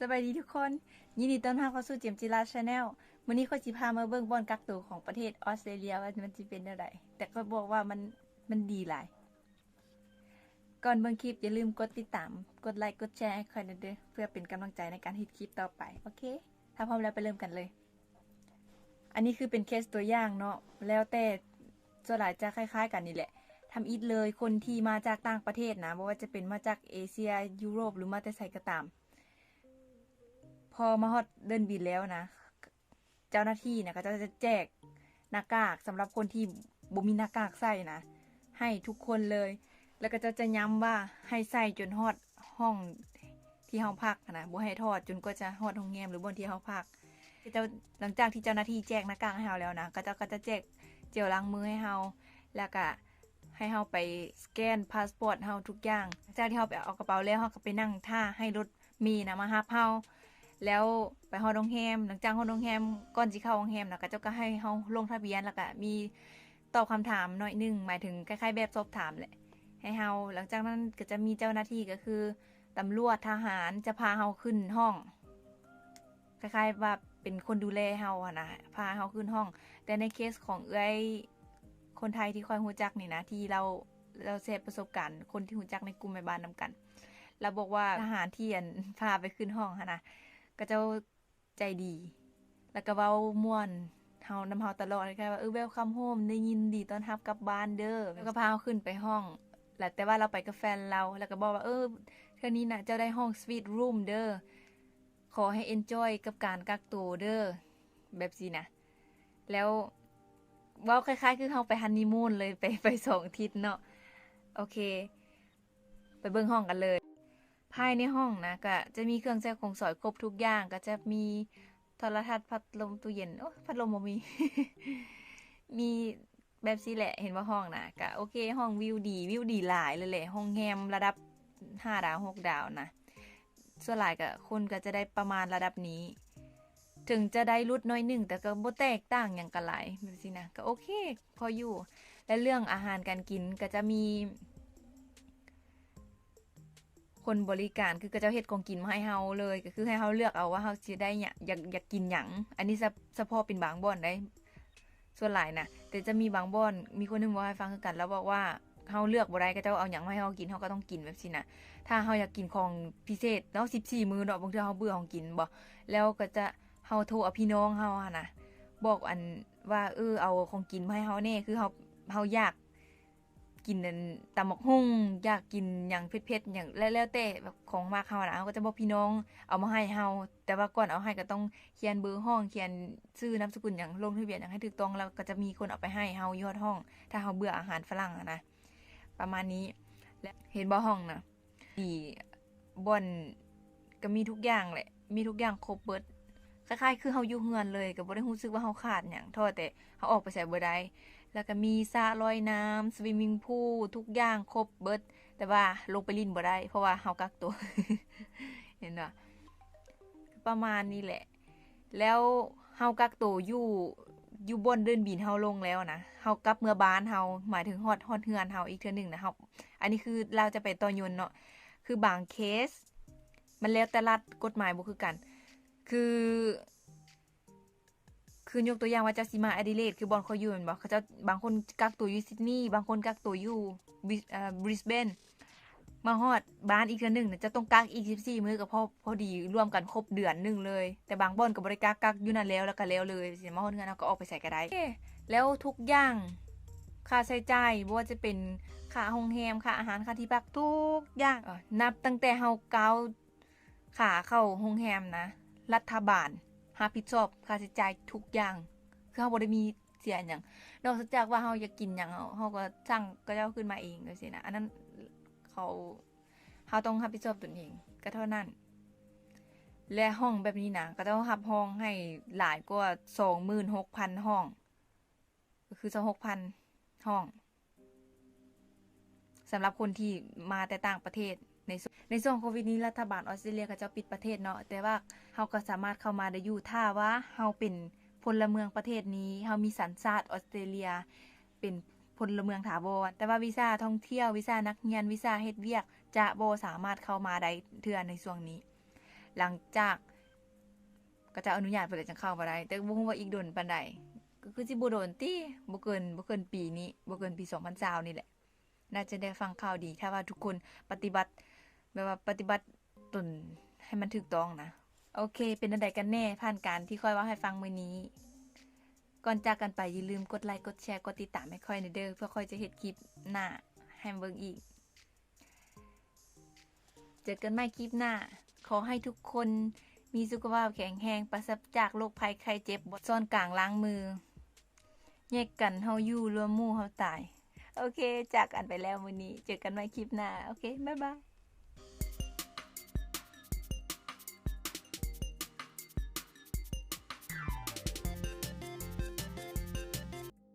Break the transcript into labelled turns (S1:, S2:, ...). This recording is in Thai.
S1: สบายดีทุกคน ยินดีต้อนรับเข้าสู่เจมจิราชาแนลวันนี้ก็จิพามาเบิ่งบอลกักตัวของประเทศออสเตรเลียว่ามันจะเป็นอะไรแต่ก็บอกว่ามันมันดีหลาย ก่อนเบิ่งคลิปอย่าลืมกดติดตาม กดไลค์กดแชร์ให้คอยเด้อเพื่อเป็นกำลังใจในการฮิตคลิปต่อไปโอเค ถ้าพร้อมแล้วไปเริ่มกันเลย อันนี้คือเป็นเคสตัวอย่างเนาะแล้วแต่ส่วนหลายจะคล้าย ๆ กันนี่แหละทำอีทเลยคนที่มาจากต่างประเทศนะไม่ว่าจะเป็นมาจากเอเชียยุโรปหรือมาแต่ไสก็ตาม พอมาฮอดเดินบินแล้วนะ เจ้าหน้าที่นะก็จะแจกหน้ากากสำหรับคนที่บ่มีหน้ากากใส่นะ ให้ทุกคนเลย แล้วก็จะจะย้ำว่าให้ใส่จนฮอดห้องที่ห้องพักนะบ่ให้ทอดจนก็จะฮอดโรงแรมหรือบนที่ห้องพักเจ้าหลังจากที่เจ้าหน้าที่แจกหน้ากากให้เราแล้วนะก็จะก็จะแจกเจลล้างมือให้เราแล้วก็ให้เราไปสแกนพาสปอร์ตเราทุกอย่างจากที่เราไปเอากระเป๋าแล้วเราก็ไปนั่งท่าให้รถมีนะมารับเรา แล้วไปฮอดโรงแรมหลังจากฮอดโรงแรมก่อนสิเข้าโรงแรมนะก็เจ้าก็ให้เราลงทะเบียนแล้วก็มีตอบคำถามหน่อยหนึงหมายถึงคล้ายๆแบบสอบถามแหละ ให้เฮาหลังจากนั้นก็จะมีเจ้าหน้าที่ก็คือตำรวจทหารจะพาเฮาขึ้นห้อง คล้ายๆว่าเป็นคนดูแลเฮาอะนะพาเฮาขึ้นห้อง แต่ในเคสของเอ้ยคนไทยที่คอยหูจักนี่นะที่เราเราแชร์ประสบการณ์คนที่หูจักในกลุ่มแม่บ้านนำกันเราบอกว่าทหารที่อันพาไปขึ้นห้องฮะนะ ก็เจ้าใจดี แล้วก็เว้าม่วนเฮานำเฮาตลอดเลยค่ะว่าเออเวลคัมโฮมได้ยินดีตอนรับกลับบ้านเด้อแล้วก็พาเฮาขึ้นไปห้องแหละแต่ว่าเราไปกับแฟนเราแล้วก็บอกว่าเออเท่านี้นะเจ้าได้ห้องสวีทรูมเด้อขอให้เอนจอยกับการกักตัวเด้อแบบสินะแล้วว่าคล้ายๆ คือเราไปฮันนีมูนเลยไปไปสองทิตย์เนาะโอเค ไปเบิ่งห้องกันเลย ภายในห้องนะก็จะมีเครื่องใช้ของสอยครบทุกอย่าง ก็จะมีโทรทัศน์พัดลมตู้เย็นโอ้พัดลมบ่มี มีแบบสิแหละเห็นว่าห้องนะก็โอเค ห้องวิวดีวิวดีหลายเลยแหละห้องแฮมระดับห้าดาวหกดาวนะส่วนหลายก็คนก็จะได้ประมาณระดับนี้ ถึงจะได้รุดน้อยหนึ่งแต่ก็บ่แตกต่างอย่างกันหลายแบบสินะก็โอเค พออยู่ และเรื่องอาหารการกินก็จะมี คนบริการคือก็จะเฮ็ดของกินมาให้เฮาเลย ก็คือให้เฮาเลือกเอาว่าเฮาสิได้หยังอยากอยากกินหยังอันนี้เฉพาะเป็นบางบ่อนได้ ส่วนหลายนะแต่จะมีบางบ่อนมีคนหนึงบอกให้ฟังคือกัน แล้วบอกว่าเฮาเลือกบ่ได้ก็จะเอาหยังมาให้เฮากินเฮาก็ต้องกินแบบสินะถ้าเฮาอยากกินของพิเศษเนาะ14 มื้อเนาะบางเทื่อเฮาเบื่อของกินบ่แล้วก็จะเฮาโทรเอาพี่น้องเฮาหั่นนะบอกอันว่าเออเอาของกินมาให้เฮาแน่คือเฮาเฮาอยาก กินตำบักหุ่งอยากกินหยังเผ็ดๆหยังแล้วแต่แบบของมากเฮานะเฮาก็จะบอกพี่น้องเอามาให้เฮาแต่ว่าก่อนเอาให้ก็ต้องเขียนเบอร์ห้องเขียนชื่อนามสกุลหยังลงทะเบียนหยังให้ถูกต้องแล้วก็จะมีคนเอาไปให้เฮายอดห้อง ถ้าเฮาเบื่ออาหารฝรั่งนะประมาณนี้และเห็นบ่ห้องนะดีบ่อนก็มีทุกอย่างแหละ มีทุกอย่างครบเบิดคล้ายๆคือเฮาอยู่เฮือนเลยก็บ่ได้รู้สึกว่าเฮาขาดหยังโทษแต่เฮาออกไปใส่บ่ได้ แล้วก็มีสระลอยน้ำสวิมมิ่งพูลทุกอย่างครบเบิด แต่ว่าลงไปลินบ่ได้ เพราะว่าเฮากักตัว เห็นบ่ประมาณนี้แหละ แล้วเฮากักตัวอยู่อยู่บนเดินบินเฮาลงแล้วนะเฮากลับเมื่อบ้านเฮาหมายถึงฮอดฮอดเฮือนเฮาอีกเทื่อหนึงนะเฮาอันนี้คือเราจะไปต่อยนเนาะคือบางเคส มันแล้วแต่รัฐกฎหมายบ่คือกัน คือ คือยกตัวอย่างว่าเจ้าสิมาแอดิเลดคือบอลเขาอยู่แม่นบ่เขาเจะบางคนกักตัวอยู่ซิดนีย์บางคนกักตัวอยู่บิเอ่อบริสเบนมาฮอดบ้านอีกเทื่อหนึงน่ะจะต้องกักอีก14มื้อก็พอพอดีรวมกันครบเดือนหนึงเลย แต่บางบ่อนก็บ่ได้กักกักอยู่นั่นแล้วแล้วก็แล้วเลยสิมาฮอดเงินเราก็ออกไปใส่ก็ได้แล้วทุกอย่างค่าใช้จ่ายบ่ว่าจะเป็นค่าโรงแรมค่าอาหารค่าที่พักทุกอย่างนับตั้งแต่เฮาเก้าขาเข้าโรงแรมนะ รัฐบาล รับผิดชอบค่าใช้จ่ายทุกอย่าง คือเฮาบ่ได้มีเสียหยังนอกจากว่าเฮาอยากกินหยังเฮาเฮาก็สั่งก็จะเอาขึ้นมาเองจังซี่นะอันนั้นเขาเฮาต้องรับผิดชอบตนเอง ก็เท่านั้น และห้องแบบนี้นะก็ต้องรับห้องให้หลายกว่า26,000ห้อง ก็คือ26,000ห้องสำหรับคนที่มาแต่ต่างประเทศ ในในช่วงโควิดนี้รัฐบาลออสเตรเลียก็จะปิดประเทศเนาะแต่ว่าเฮาก็สามารถเข้ามาได้อยู่ถ้าว่าเฮาเป็นพลเมืองประเทศนี้เฮามีสัญชาติออสเตรเลีย เป็นพลเมืองถาวรแต่ว่าวีซ่าท่องเที่ยววีซ่านักเรียนวีซ่าเฮ็ดเวียก จะบ่สามารถเข้ามาได้เทื่อในช่วงนี้ หลังจากก็จะอนุญาตเพิ่นจังเข้าบ่ได้แต่บ่ฮู้ว่าอีกโดนปานใดก็คือสิบ่โดนติบ่เกินบ่เกินปีนี้บ่เกินปี2020นี่แหละน่าจะได้ฟังข่าวดีถ้าว่าทุกคนปฏิบัติ แบบว่าปฏิบัติตนให้มันถูกต้องนะ โอเค เป็นอันใดกันแน่ผ่านการที่ค่อยว่าให้ฟังมื้อนี้ ก่อนจากกันไปอย่าลืมกดไลค์กดแชร์กดติดตามให้ค่อยในเด้อเพื่อค่อยจะเฮ็ดคลิปหน้าให้เบิ่งอีก เจอกันใหม่คลิปหน้า ขอให้ทุกคนมีสุขภาพแข็งแรงปราศจากโรคภัยไข้เจ็บบซ่อนกลางล้างมือแยกกันเฮาอยู่รวมหมู่เฮาตาย โอเค จากกันไปแล้วมื้อนี้ เจอกันใหม่คลิปหน้า โอเค บ๊ายบาย